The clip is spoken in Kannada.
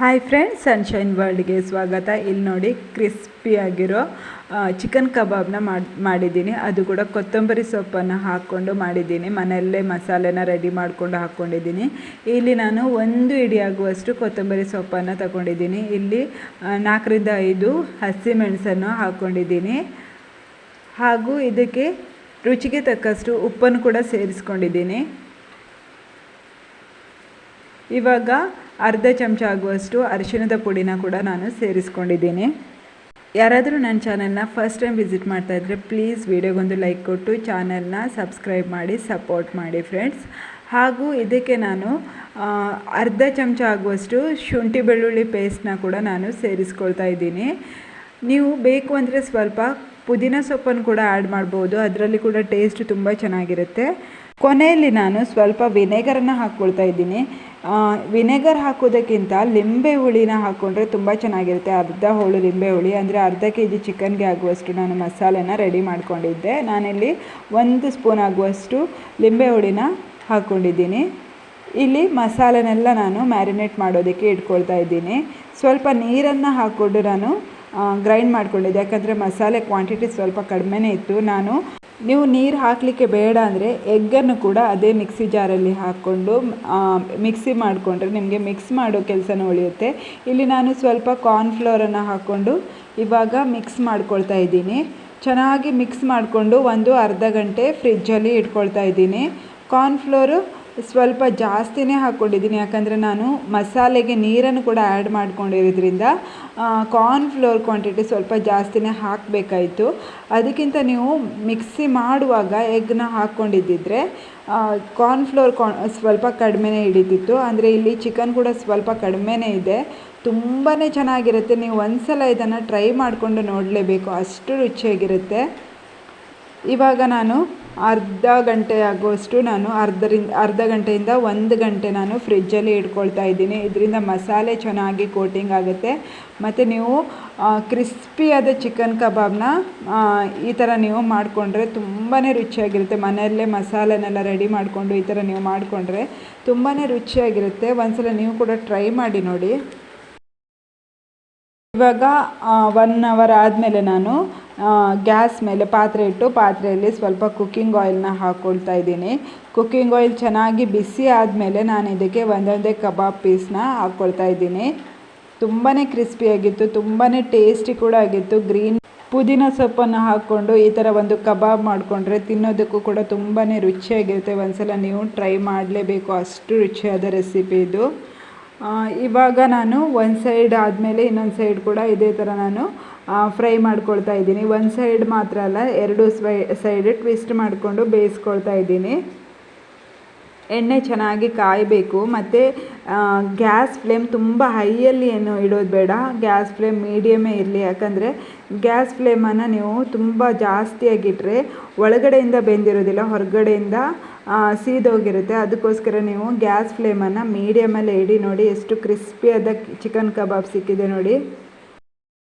ಹಾಯ್ ಫ್ರೆಂಡ್ಸ್ ಸನ್ಶೈನ್ ವರ್ಲ್ಡ್ಗೆ ಸ್ವಾಗತ. ಇಲ್ಲಿ ನೋಡಿ ಕ್ರಿಸ್ಪಿಯಾಗಿರೋ ಚಿಕನ್ ಕಬಾಬ್ನ ಮಾಡಿ, ಮಾಡಿದ್ದೀನಿ. ಅದು ಕೂಡ ಕೊತ್ತಂಬರಿ ಸೊಪ್ಪನ್ನು ಹಾಕ್ಕೊಂಡು ಮಾಡಿದ್ದೀನಿ. ಮನೆಯಲ್ಲೇ ಮಸಾಲೆನ ರೆಡಿ ಮಾಡಿಕೊಂಡು ಹಾಕ್ಕೊಂಡಿದ್ದೀನಿ ಇಲ್ಲಿ ನಾನು ಒಂದು ಇಡಿಯಾಗುವಷ್ಟು ಕೊತ್ತಂಬರಿ ಸೊಪ್ಪನ್ನು ತಗೊಂಡಿದ್ದೀನಿ. ಇಲ್ಲಿ ನಾಲ್ಕರಿಂದ ಐದು ಹಸಿಮೆಣಸನ್ನು ಹಾಕ್ಕೊಂಡಿದ್ದೀನಿ ಹಾಗೂ ಇದಕ್ಕೆ ರುಚಿಗೆ ತಕ್ಕಷ್ಟು ಉಪ್ಪನ್ನು ಕೂಡ ಸೇರಿಸ್ಕೊಂಡಿದ್ದೀನಿ. ಇವಾಗ ಅರ್ಧ ಚಮಚ ಆಗುವಷ್ಟು ಅರಿಶಿಣದ ಪುಡಿನ ಕೂಡ ನಾನು ಸೇರಿಸ್ಕೊಂಡಿದ್ದೀನಿ. ಯಾರಾದರೂ ನನ್ನ ಚಾನಲ್ನ ಫಸ್ಟ್ ಟೈಮ್ ವಿಸಿಟ್ ಮಾಡ್ತಾ ಇದ್ದರೆ ಪ್ಲೀಸ್ ವಿಡಿಯೋಗೊಂದು ಲೈಕ್ ಕೊಟ್ಟು ಚಾನಲ್ನ ಸಬ್ಸ್ಕ್ರೈಬ್ ಮಾಡಿ ಸಪೋರ್ಟ್ ಮಾಡಿ ಫ್ರೆಂಡ್ಸ್ ಹಾಗೂ ಇದಕ್ಕೆ ನಾನು ಅರ್ಧ ಚಮಚ ಆಗುವಷ್ಟು ಶುಂಠಿ ಬೆಳ್ಳುಳ್ಳಿ ಪೇಸ್ಟ್ನ ಕೂಡ ನಾನು ಸೇರಿಸ್ಕೊಳ್ತಾ ಇದ್ದೀನಿ. ನೀವು ಬೇಕು ಅಂದರೆ ಸ್ವಲ್ಪ ಪುದೀನ ಸೊಪ್ಪನ್ನು ಕೂಡ ಆ್ಯಡ್ ಮಾಡ್ಬೋದು. ಅದರಲ್ಲಿ ಕೂಡ ಟೇಸ್ಟ್ ತುಂಬ ಚೆನ್ನಾಗಿರುತ್ತೆ. ಕೊನೆಯಲ್ಲಿ ನಾನು ಸ್ವಲ್ಪ ವಿನೆಗರನ್ನು ಹಾಕ್ಕೊಳ್ತಾ ಇದ್ದೀನಿ. ವಿನೆಗರ್ ಹಾಕೋದಕ್ಕಿಂತ ಲಿಂಬೆ ಹುಳಿನ ಹಾಕ್ಕೊಂಡ್ರೆ ತುಂಬ ಚೆನ್ನಾಗಿರುತ್ತೆ. ಅರ್ಧ ಹೋಳು ಲಿಂಬೆ ಹುಳಿ, ಅಂದರೆ ಅರ್ಧ ಕೆ ಜಿ ಚಿಕನ್ಗೆ ಆಗುವಷ್ಟು ನಾನು ಮಸಾಲೆನ ರೆಡಿ ಮಾಡ್ಕೊಂಡಿದ್ದೆ. ನಾನಿಲ್ಲಿ ಒಂದು ಸ್ಪೂನ್ ಆಗುವಷ್ಟು ಲಿಂಬೆ ಹುಳಿನ ಹಾಕ್ಕೊಂಡಿದ್ದೀನಿ ಇಲ್ಲಿ ಮಸಾಲೆನೆಲ್ಲ ನಾನು ಮ್ಯಾರಿನೇಟ್ ಮಾಡೋದಕ್ಕೆ ಇಟ್ಕೊಳ್ತಾ ಇದ್ದೀನಿ. ಸ್ವಲ್ಪ ನೀರನ್ನು ಹಾಕ್ಕೊಂಡು ನಾನು ಗ್ರೈಂಡ್ ಮಾಡ್ಕೊಂಡಿದ್ದೆ. ಯಾಕಂದರೆ ಮಸಾಲೆ ಕ್ವಾಂಟಿಟಿ ಸ್ವಲ್ಪ ಕಡಿಮೆನೇ ಇತ್ತು. ನಾನು ನೀವು ನೀರು ಹಾಕಲಿಕ್ಕೆ ಬೇಡ ಅಂದರೆ ಎಗ್ಗನ್ನು ಕೂಡ ಅದೇ ಮಿಕ್ಸಿ ಜಾರಲ್ಲಿ ಹಾಕ್ಕೊಂಡು ಮಿಕ್ಸಿ ಮಾಡಿಕೊಂಡ್ರೆ ನಿಮಗೆ ಮಿಕ್ಸ್ ಮಾಡೋ ಕೆಲಸನೂ ಉಳಿಯುತ್ತೆ. ಇಲ್ಲಿ ನಾನು ಸ್ವಲ್ಪ ಕಾರ್ನ್ಫ್ಲೋರನ್ನು ಹಾಕ್ಕೊಂಡು ಇವಾಗ ಮಿಕ್ಸ್ ಮಾಡ್ಕೊಳ್ತಾ ಇದ್ದೀನಿ. ಚೆನ್ನಾಗಿ ಮಿಕ್ಸ್ ಮಾಡಿಕೊಂಡು ಒಂದು ಅರ್ಧ ಗಂಟೆ ಫ್ರಿಜ್ಜಲ್ಲಿ ಇಟ್ಕೊಳ್ತಾ ಇದ್ದೀನಿ. ಕಾರ್ನ್ಫ್ಲೋರು ಸ್ವಲ್ಪ ಜಾಸ್ತಿನೇ ಹಾಕ್ಕೊಂಡಿದ್ದೀನಿ. ಯಾಕಂದರೆ ನಾನು ಮಸಾಲೆಗೆ ನೀರನ್ನು ಕೂಡ ಆ್ಯಡ್ ಮಾಡ್ಕೊಂಡಿರೋದ್ರಿಂದ ಕಾರ್ನ್ಫ್ಲೋರ್ ಕ್ವಾಂಟಿಟಿ ಸ್ವಲ್ಪ ಜಾಸ್ತಿನೇ ಹಾಕಬೇಕಾಯಿತು. ಅದಕ್ಕಿಂತ ನೀವು ಮಿಕ್ಸಿ ಮಾಡುವಾಗ ಎಗ್ನ ಹಾಕ್ಕೊಂಡಿದ್ದಿದ್ರೆ ಕಾರ್ನ್ಫ್ಲೋರ್ ಕಾ ಸ್ವಲ್ಪ ಕಡಿಮೆನೇ ಹಿಡಿತಿತ್ತು. ಅಂದರೆ ಇಲ್ಲಿ ಚಿಕನ್ ಕೂಡ ಸ್ವಲ್ಪ ಕಡಿಮೆನೇ ಇದೆ. ತುಂಬಾ ಚೆನ್ನಾಗಿರುತ್ತೆ. ನೀವು ಒಂದ್ಸಲ ಇದನ್ನು ಟ್ರೈ ಮಾಡಿಕೊಂಡು ನೋಡಲೇಬೇಕು. ಅಷ್ಟು ರುಚಿಯಾಗಿರುತ್ತೆ. ಇವಾಗ ನಾನು ಅರ್ಧ ಗಂಟೆ ಆಗುವಷ್ಟು ನಾನು ಅರ್ಧರಿಂದ, ಅರ್ಧ ಗಂಟೆಯಿಂದ ಒಂದು ಗಂಟೆ ನಾನು ಫ್ರಿಜ್ಜಲ್ಲಿ ಇಟ್ಕೊಳ್ತಾ ಇದ್ದೀನಿ. ಇದರಿಂದ ಮಸಾಲೆ ಚೆನ್ನಾಗಿ ಕೋಟಿಂಗ್ ಆಗುತ್ತೆ. ಮತ್ತು ನೀವು ಕ್ರಿಸ್ಪಿಯಾದ ಚಿಕನ್ ಕಬಾಬ್ನ ಈ ಥರ ನೀವು ಮಾಡಿಕೊಂಡ್ರೆ ತುಂಬಾ ರುಚಿಯಾಗಿರುತ್ತೆ. ಮನೆಯಲ್ಲೇ ಮಸಾಲೆನೆಲ್ಲ ರೆಡಿ ಮಾಡಿಕೊಂಡು ಈ ಥರ ನೀವು ಮಾಡಿಕೊಂಡ್ರೆ ತುಂಬಾ ರುಚಿಯಾಗಿರುತ್ತೆ. ಒಂದು ಸಲ ನೀವು ಕೂಡ ಟ್ರೈ ಮಾಡಿ ನೋಡಿ. ಇವಾಗ ಒನ್ ಅವರ್ ಆದಮೇಲೆ ನಾನು ಗ್ಯಾಸ್ ಮೇಲೆ ಪಾತ್ರೆ ಇಟ್ಟು ಪಾತ್ರೆಯಲ್ಲಿ ಸ್ವಲ್ಪ ಕುಕ್ಕಿಂಗ್ ಆಯಿಲ್ನ ಹಾಕ್ಕೊಳ್ತಾ ಇದ್ದೀನಿ. ಕುಕ್ಕಿಂಗ್ ಆಯಿಲ್ ಚೆನ್ನಾಗಿ ಬಿಸಿ ಆದಮೇಲೆ ನಾನು ಇದಕ್ಕೆ ಒಂದೊಂದೇ ಕಬಾಬ್ ಪೀಸ್ನ ಹಾಕ್ಕೊಳ್ತಾ ಇದ್ದೀನಿ. ತುಂಬಾ ಕ್ರಿಸ್ಪಿಯಾಗಿತ್ತು ತುಂಬಾ ಟೇಸ್ಟಿ ಕೂಡ ಆಗಿತ್ತು. ಗ್ರೀನ್ ಪುದೀನ ಸೊಪ್ಪನ್ನು ಹಾಕ್ಕೊಂಡು ಈ ಥರ ಒಂದು ಕಬಾಬ್ ಮಾಡಿಕೊಂಡ್ರೆ ತಿನ್ನೋದಕ್ಕೂ ಕೂಡ ತುಂಬಾ ರುಚಿಯಾಗಿರುತ್ತೆ. ಒಂದ್ಸಲ ನೀವು ಟ್ರೈ ಮಾಡಲೇಬೇಕು. ಅಷ್ಟು ರುಚಿಯಾದ ರೆಸಿಪಿ ಇದು. ಇವಾಗ ನಾನು ಒಂದು ಸೈಡ್ ಆದಮೇಲೆ ಇನ್ನೊಂದು ಸೈಡ್ ಕೂಡ ಇದೇ ಥರ ನಾನು ಫ್ರೈ ಮಾಡ್ಕೊಳ್ತಾ ಇದ್ದೀನಿ. ಒಂದು ಸೈಡ್ ಮಾತ್ರ ಅಲ್ಲ, ಎರಡು ಸೈಡ್ ಟ್ವಿಸ್ಟ್ ಮಾಡಿಕೊಂಡು ಬೇಯಿಸ್ಕೊಳ್ತಾ ಇದ್ದೀನಿ. ಎಣ್ಣೆ ಚೆನ್ನಾಗಿ ಕಾಯಬೇಕು. ಮತ್ತು ಗ್ಯಾಸ್ ಫ್ಲೇಮ್ ತುಂಬ ಹೈಯಲ್ಲಿ ಏನು ಇಡೋದು ಬೇಡ. ಗ್ಯಾಸ್ ಫ್ಲೇಮ್ ಮೀಡಿಯಮೇ ಇರಲಿ. ಯಾಕಂದರೆ ಗ್ಯಾಸ್ ಫ್ಲೇಮನ್ನು ನೀವು ತುಂಬ ಜಾಸ್ತಿಯಾಗಿಟ್ಟರೆ ಒಳಗಡೆಯಿಂದ ಬೆಂದಿರೋದಿಲ್ಲ, ಹೊರಗಡೆಯಿಂದ ಸೀದೋಗಿರುತ್ತೆ. ಅದಕ್ಕೋಸ್ಕರ ನೀವು ಗ್ಯಾಸ್ ಫ್ಲೇಮನ್ನು ಮೀಡಿಯಮಲ್ಲೇ ಇಡಿ ನೋಡಿ ಎಷ್ಟು ಕ್ರಿಸ್ಪಿಯಾದ ಚಿಕನ್ ಕಬಾಬ್ ಸಿಕ್ಕಿದೆ ನೋಡಿ.